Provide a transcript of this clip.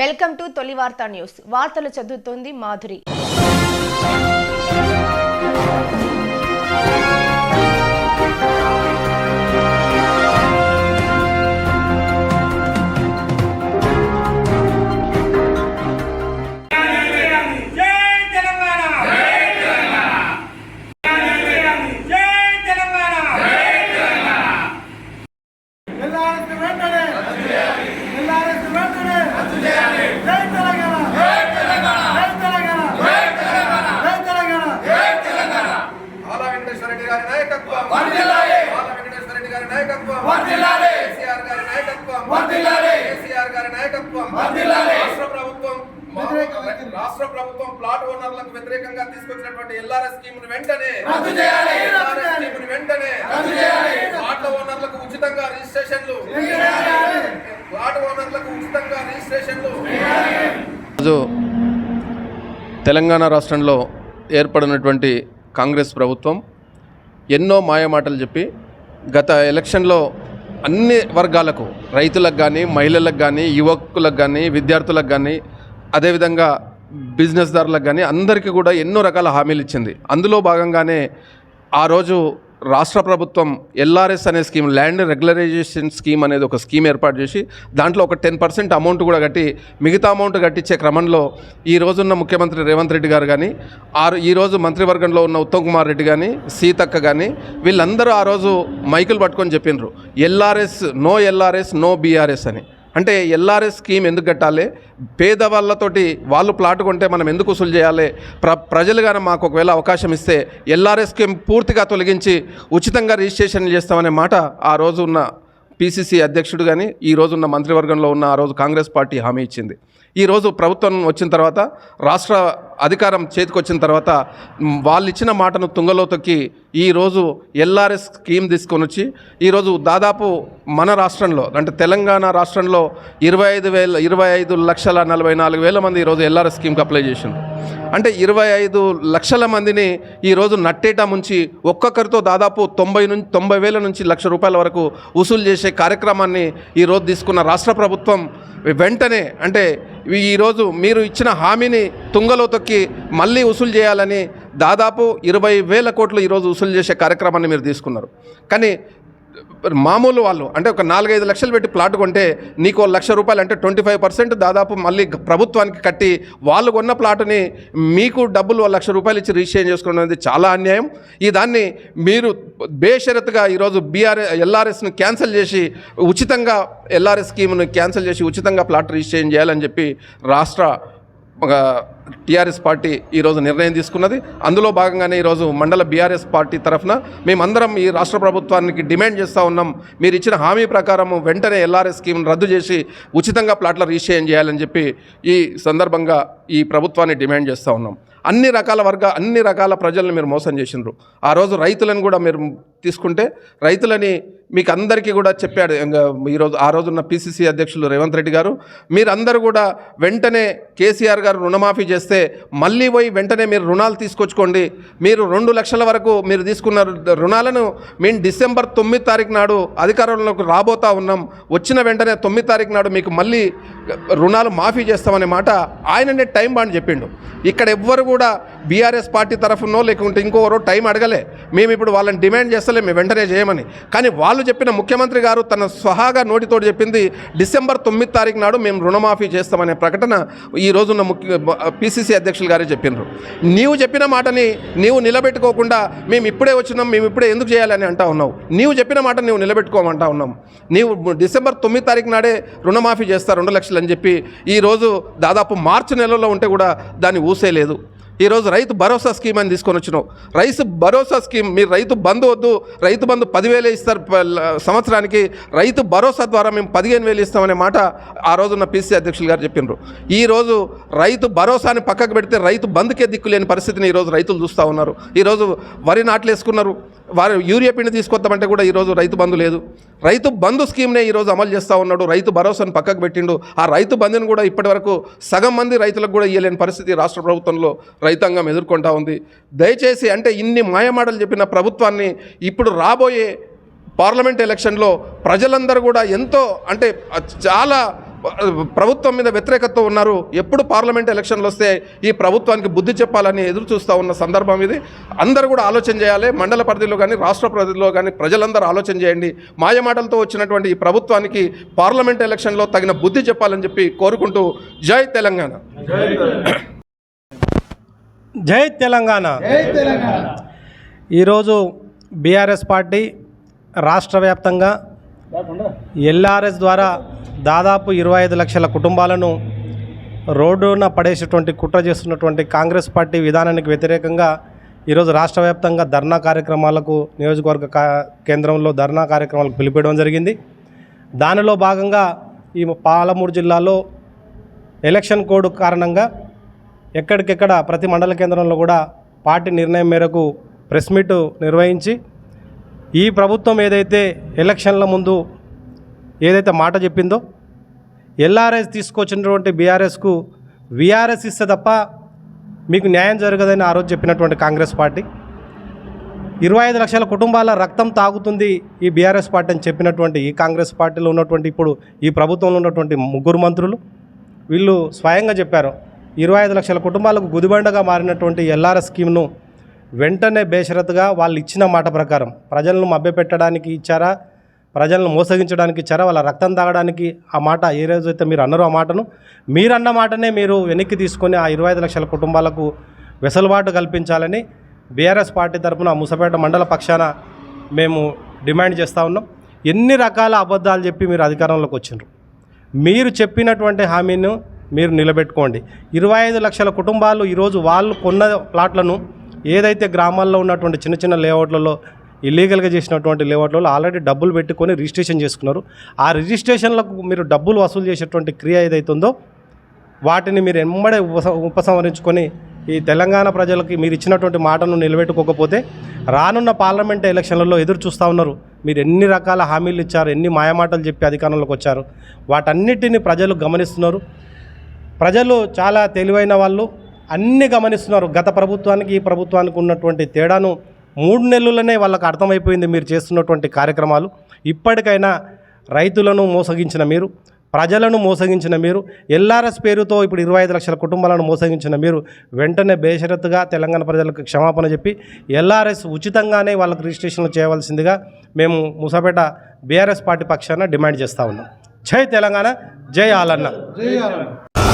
Welcome to తొలి వార్తా news. వార్తలు చదువుతోంది మాధురి. కేసీఆర్ గారి నాయకత్వం వర్ధిల్లాలి రాష్ట్ర ప్రభుత్వం వ్యతిరేకం. రాష్ట్ర ప్రభుత్వం ప్లాట్ ఓనర్లకు వ్యతిరేకంగా తీసుకొచ్చినటువంటి ఎల్ఆర్ఎస్ స్కీమ్ వెంటనే రద్దు చేయాలి, రద్దు ఎల్ఆర్ఎస్ చేయాలి. స్కీమ్ వెంటనే రద్దు చేయాలి. ప్లాట్ల ఓనర్లకు ఉచితంగా రిజిస్ట్రేషన్లు చేయాలి. ప్లాట్ ఓనర్లకు ఉచితంగా రిజిస్ట్రేషన్లు ఈరోజు తెలంగాణ రాష్ట్రంలో ఏర్పడినటువంటి కాంగ్రెస్ ప్రభుత్వం ఎన్నో మాయమాటలు చెప్పి గత ఎలక్షన్లో అన్ని వర్గాలకు రైతులకు కానీ మహిళలకు కానీ యువకులకు కానీ విద్యార్థులకు కానీ అదేవిధంగా బిజినెస్దారులకు కానీ అందరికీ కూడా ఎన్నో రకాల హామీలు ఇచ్చింది. అందులో భాగంగానే ఆ రోజు రాష్ట్ర ప్రభుత్వం ఎల్ఆర్ఎస్ అనే స్కీమ్ ల్యాండ్ రెగ్యులరైజేషన్ స్కీమ్ అనేది ఒక స్కీమ్ ఏర్పాటు చేసి దాంట్లో ఒక టెన్ పర్సెంట్ అమౌంట్ కూడా కట్టి మిగతా అమౌంట్ కట్టించే క్రమంలో ఈ రోజున్న ముఖ్యమంత్రి రేవంత్ రెడ్డి గారు కానీ ఆరు ఈరోజు మంత్రివర్గంలో ఉన్న ఉత్తమ్ కుమార్ రెడ్డి కానీ సీతక్క కానీ వీళ్ళందరూ ఆ రోజు మైకులు పట్టుకొని చెప్పిండ్రు LRS no LRS no BRS అని. అంటే ఎల్ఆర్ఎస్ స్కీమ్ ఎందుకు కట్టాలి? పేదవాళ్ళతోటి వాళ్ళు ప్లాట్ కొంటే మనం ఎందుకు వసూలు చేయాలి? ప్ర ప్రజలుగానే మాకు ఒకవేళ అవకాశం ఇస్తే ఎల్ఆర్ఎస్ స్కీమ్ పూర్తిగా తొలగించి ఉచితంగా రిజిస్ట్రేషన్ చేస్తామనే మాట ఆ రోజు ఉన్న పీసీసీ అధ్యక్షుడు కానీ ఈ రోజున్న మంత్రివర్గంలో ఉన్న ఆ రోజు కాంగ్రెస్ పార్టీ హామీ ఇచ్చింది. ఈ రోజు ప్రభుత్వం వచ్చిన తర్వాత రాష్ట్ర అధికారం చేతికి వచ్చిన తర్వాత వాళ్ళు ఇచ్చిన మాటను తుంగలో తొక్కి ఈరోజు ఎల్ఆర్ఎస్ స్కీమ్ తీసుకొని వచ్చి ఈరోజు దాదాపు మన రాష్ట్రంలో అంటే తెలంగాణ రాష్ట్రంలో ఇరవై ఐదు వేల ఇరవై ఐదు లక్షల నలభై నాలుగు వేల మంది ఈరోజు ఎల్ఆర్ఎస్ స్కీమ్కి అప్లై చేసింది అంటే ఇరవై ఐదు లక్షల మందిని ఈరోజు నట్టేట ముంచి ఒక్కొక్కరితో దాదాపు తొంభై నుంచి తొంభై వేల నుంచి లక్ష రూపాయల వరకు వసూలు చేసే కార్యక్రమాన్ని ఈరోజు తీసుకున్న రాష్ట్ర ప్రభుత్వం వెంటనే అంటే ఈరోజు మీరు ఇచ్చిన హామీని తుంగలో తొక్కి మళ్ళీ వసూలు చేయాలని దాదాపు ఇరవై వేల కోట్లు ఈరోజు వసూలు చేసే కార్యక్రమాన్ని మీరు తీసుకున్నారు. కానీ మామూలు వాళ్ళు అంటే ఒక నాలుగైదు లక్షలు పెట్టి ప్లాట్ కొంటే నీకు లక్ష రూపాయలు అంటే ట్వంటీ ఫైవ్ పర్సెంట్ దాదాపు మళ్ళీ ప్రభుత్వానికి కట్టి వాళ్ళు కొన్న ప్లాట్ని మీకు డబ్బులు లక్ష రూపాయలు ఇచ్చి రిజిస్ట్రేషన్ చేసుకోవడం అనేది చాలా అన్యాయం. ఈ దాన్ని మీరు బేషరత్గా ఈరోజు బీఆర్ ఎల్ఆర్ఎస్ను క్యాన్సిల్ చేసి ఉచితంగా ఎల్ఆర్ఎస్ స్కీమ్ను క్యాన్సిల్ చేసి ఉచితంగా ప్లాట్ రిజిస్ట్రేషన్ చేయాలని చెప్పి రాష్ట్ర ఒక టీఆర్ఎస్ పార్టీ ఈరోజు నిర్ణయం తీసుకున్నది. అందులో భాగంగానే ఈరోజు మండల బీఆర్ఎస్ పార్టీ తరఫున మేమందరం ఈ రాష్ట్ర ప్రభుత్వానికి డిమాండ్ చేస్తూ ఉన్నాం. మీరు ఇచ్చిన హామీ ప్రకారం వెంటనే ఎల్ఆర్ఎస్ స్కీమ్ రద్దు చేసి ఉచితంగా ప్లాట్ల రిజిస్ట్రేషన్ చేయాలని చెప్పి ఈ సందర్భంగా ఈ ప్రభుత్వాన్ని డిమాండ్ చేస్తూ ఉన్నాం. అన్ని రకాల వర్గ అన్ని రకాల ప్రజలను మీరు మోసం చేసిండ్రు. ఆ రోజు రైతులను కూడా మీరు తీసుకుంటే రైతులని మీకు అందరికీ కూడా చెప్పాడు. ఈరోజు ఆ రోజున్న పిసిసి అధ్యక్షులు రేవంత్ రెడ్డి గారు మీరందరూ కూడా వెంటనే కేసీఆర్ గారు రుణమాఫీ చేస్తే మళ్ళీ పోయి వెంటనే మీరు రుణాలు తీసుకొచ్చుకోండి. మీరు రెండు లక్షల వరకు మీరు తీసుకున్న రు- రుణాలను మేము డిసెంబర్ తొమ్మిది తారీఖు నాడు అధికారంలోకి రాబోతా ఉన్నాం. వచ్చిన వెంటనే తొమ్మిది తారీఖు నాడు మీకు మళ్ళీ రుణాలు మాఫీ చేస్తామనే మాట ఆయననే టైం బాండ్ చెప్పిండు. ఇక్కడ ఎవ్వరు కూడా బీఆర్ఎస్ పార్టీ తరఫునో లేకుంటే ఇంకోరో టైం అడగలే. మేము ఇప్పుడు వాళ్ళని డిమాండ్ చేస్తాం. మేము వెంటనే చేయమని. కానీ వాళ్ళు చెప్పిన ముఖ్యమంత్రి గారు తన స్వహాగా నోటితోటి చెప్పింది డిసెంబర్ తొమ్మిది తారీఖు నాడు మేము రుణమాఫీ చేస్తామనే ప్రకటన ఈ రోజున్న ముఖ్య పిసిసి అధ్యక్షులు గారే చెప్పినారు. నీవు చెప్పిన మాటని నీవు నిలబెట్టుకోకుండా మేము ఇప్పుడే వచ్చినాం మేము ఇప్పుడే ఎందుకు చేయాలని అంటా ఉన్నావు. నీవు చెప్పిన మాట నీవు నిలబెట్టుకోమంటా ఉన్నాం. నీవు డిసెంబర్ తొమ్మిది తారీఖు నాడే రుణమాఫీ చేస్తా రెండు లక్షలు అని చెప్పి ఈరోజు దాదాపు మార్చి నెలలో ఉంటే కూడా దాన్ని ఊసే లేదు ఈరోజు రైతు భరోసా స్కీమ్ అని తీసుకొని వచ్చినావు. రైతు భరోసా స్కీమ్ మీరు రైతు బంధు వద్దు రైతు బంధు పదివేలు ఇస్తారు సంవత్సరానికి రైతు భరోసా ద్వారా మేము పదిహేను వేలు ఇస్తామనే మాట ఆ రోజున్న పీసీ అధ్యక్షులు గారు చెప్పిండ్రు ఈరోజు రైతు భరోసాని పక్కకు పెడితే రైతు బంధుకే దిక్కులేని పరిస్థితిని ఈరోజు రైతులు చూస్తూ ఉన్నారు. ఈరోజు వరి నాట్లు వేసుకున్నారు వారు యూరియా పిండి తీసుకొద్దామంటే కూడా ఈరోజు రైతు బంధు లేదు. రైతు బంధు స్కీమ్నే ఈరోజు అమలు చేస్తూ ఉన్నాడు. రైతు భరోసాను పక్కకు పెట్టిండు. ఆ రైతు బంధుని కూడా ఇప్పటివరకు సగం మంది రైతులకు కూడా ఇవ్వలేని పరిస్థితి రాష్ట్ర ప్రభుత్వంలో రైతాంగం ఎదుర్కొంటా ఉంది. దయచేసి అంటే ఇన్ని మాయమాటలు చెప్పిన ప్రభుత్వాన్ని ఇప్పుడు రాబోయే పార్లమెంట్ ఎలక్షన్లో ప్రజలందరూ కూడా ఎంతో అంటే చాలా ప్రభుత్వం మీద వ్యతిరేకతతో ఉన్నారు. ఎప్పుడు పార్లమెంట్ ఎలక్షన్లు వస్తే ఈ ప్రభుత్వానికి బుద్ధి చెప్పాలని ఎదురు చూస్తూ ఉన్న సందర్భం ఇది. అందరూ కూడా ఆలోచన చేయాలి. మండల పరిధిలో కానీ రాష్ట్ర పరిధిలో కానీ ప్రజలందరూ ఆలోచన చేయండి. మాయమాటలతో వచ్చినటువంటి ఈ ప్రభుత్వానికి పార్లమెంట్ ఎలక్షన్లో తగిన బుద్ధి చెప్పాలని చెప్పి కోరుకుంటూ జై తెలంగాణ. జై తెలంగాణ. జై తెలంగాణ. ఈరోజు బీఆర్ఎస్ పార్టీ రాష్ట్ర వ్యాప్తంగా ఎల్ఆర్ఎస్ ద్వారా దాదాపు ఇరవై ఐదు లక్షల కుటుంబాలను రోడ్డున పడేసేటువంటి కుట్ర చేస్తున్నటువంటి కాంగ్రెస్ పార్టీ విధానానికి వ్యతిరేకంగా ఈరోజు రాష్ట్ర వ్యాప్తంగా ధర్నా కార్యక్రమాలకు నియోజకవర్గ కా కేంద్రంలో ధర్నా కార్యక్రమాలకు పిలిపించడం జరిగింది. దానిలో భాగంగా ఈ పాలమూరు జిల్లాలో ఎలక్షన్ కోడ్ కారణంగా ఎక్కడికెక్కడ ప్రతి మండల కేంద్రంలో కూడా పార్టీ నిర్ణయం మేరకు ప్రెస్ మీట్ నిర్వహించి ఈ ప్రభుత్వం ఏదైతే ఎలక్షన్ల ముందు ఏదైతే మాట చెప్పిందో ఎల్ఆర్ఎస్ తీసుకొచ్చినటువంటి బీఆర్ఎస్కు వీఆర్ఎస్ ఇస్తే తప్ప మీకు న్యాయం జరగదని ఆ రోజు చెప్పినటువంటి కాంగ్రెస్ పార్టీ. ఇరవై ఐదు లక్షల కుటుంబాల రక్తం తాగుతుంది ఈ బీఆర్ఎస్ పార్టీ అని చెప్పినటువంటి ఈ కాంగ్రెస్ పార్టీలో ఉన్నటువంటి ఇప్పుడు ఈ ప్రభుత్వంలో ఉన్నటువంటి ముగ్గురు మంత్రులు వీళ్ళు స్వయంగా చెప్పారు ఇరవై ఐదు లక్షల కుటుంబాలకు గుదిబండగా మారినటువంటి ఎల్ఆర్ఎస్ స్కీమ్ను వెంటనే బేషరతుగా వాళ్ళు ఇచ్చిన మాట ప్రకారం ప్రజలను మభ్యపెట్టడానికి ఇచ్చారా? ప్రజలను మోసగించడానికి ఇచ్చారా వాళ్ళ రక్తం తాగడానికి ఆ మాట ఏ రోజైతే మీరు అన్నారో ఆ మాటను మీరన్న మాటనే మీరు వెనక్కి తీసుకొని ఆ ఇరవై ఐదు లక్షల కుటుంబాలకు వెసులుబాటు కల్పించాలని బీఆర్ఎస్ పార్టీ తరఫున ముసపేట మండల పక్షాన మేము డిమాండ్ చేస్తూ ఉన్నాం. ఎన్ని రకాల అబద్ధాలు చెప్పి మీరు అధికారంలోకి వచ్చిండ్రు? మీరు చెప్పినటువంటి హామీను మీరు నిలబెట్టుకోండి. ఇరవై ఐదు లక్షల కుటుంబాలు ఈరోజు వాళ్ళు కొన్న ప్లాట్లను ఏదైతే గ్రామాల్లో ఉన్నటువంటి చిన్న చిన్న లేఅవుట్లలో ఇల్లీగల్గా చేసినటువంటి లేఅవుట్లలో ఆల్రెడీ డబ్బులు పెట్టుకొని రిజిస్ట్రేషన్ చేసుకున్నారు. ఆ రిజిస్ట్రేషన్లకు మీరు డబ్బులు వసూలు చేసేటువంటి క్రియ ఏదైతుందో వాటిని మీరు ఎంబడే ఉపస ఉపసంహరించుకొని ఈ తెలంగాణ ప్రజలకి మీరు ఇచ్చినటువంటి మాటను నిలబెట్టుకోకపోతే రానున్న పార్లమెంట్ ఎలక్షన్లలో ఎదురు చూస్తూ ఉన్నారు. మీరు ఎన్ని రకాల హామీలు ఇచ్చారు ఎన్ని మాయమాటలు చెప్పి అధికారంలోకి వచ్చారు వాటన్నిటిని ప్రజలు గమనిస్తున్నారు. ప్రజలు చాలా తెలివైన వాళ్ళు అన్నీ గమనిస్తున్నారు. గత ప్రభుత్వానికి ఈ ప్రభుత్వానికి ఉన్నటువంటి తేడాను మూడు నెలలనే వాళ్ళకి అర్థమైపోయింది మీరు చేస్తున్నటువంటి కార్యక్రమాలు. ఇప్పటికైనా రైతులను మోసగించిన మీరు ప్రజలను మోసగించిన మీరు ఎల్ఆర్ఎస్ పేరుతో ఇప్పుడు ఇరవై ఐదు లక్షల కుటుంబాలను మోసగించిన మీరు వెంటనే బేషరత్తుగా తెలంగాణ ప్రజలకు క్షమాపణ చెప్పి ఎల్ఆర్ఎస్ ఉచితంగానే వాళ్ళకి రిజిస్ట్రేషన్లు చేయవలసిందిగా మేము ముసాపేట బీఆర్ఎస్ పార్టీ పక్షాన డిమాండ్ చేస్తూ ఉన్నాం. జై తెలంగాణ జై ఆలన్న. జై ఆలన్న.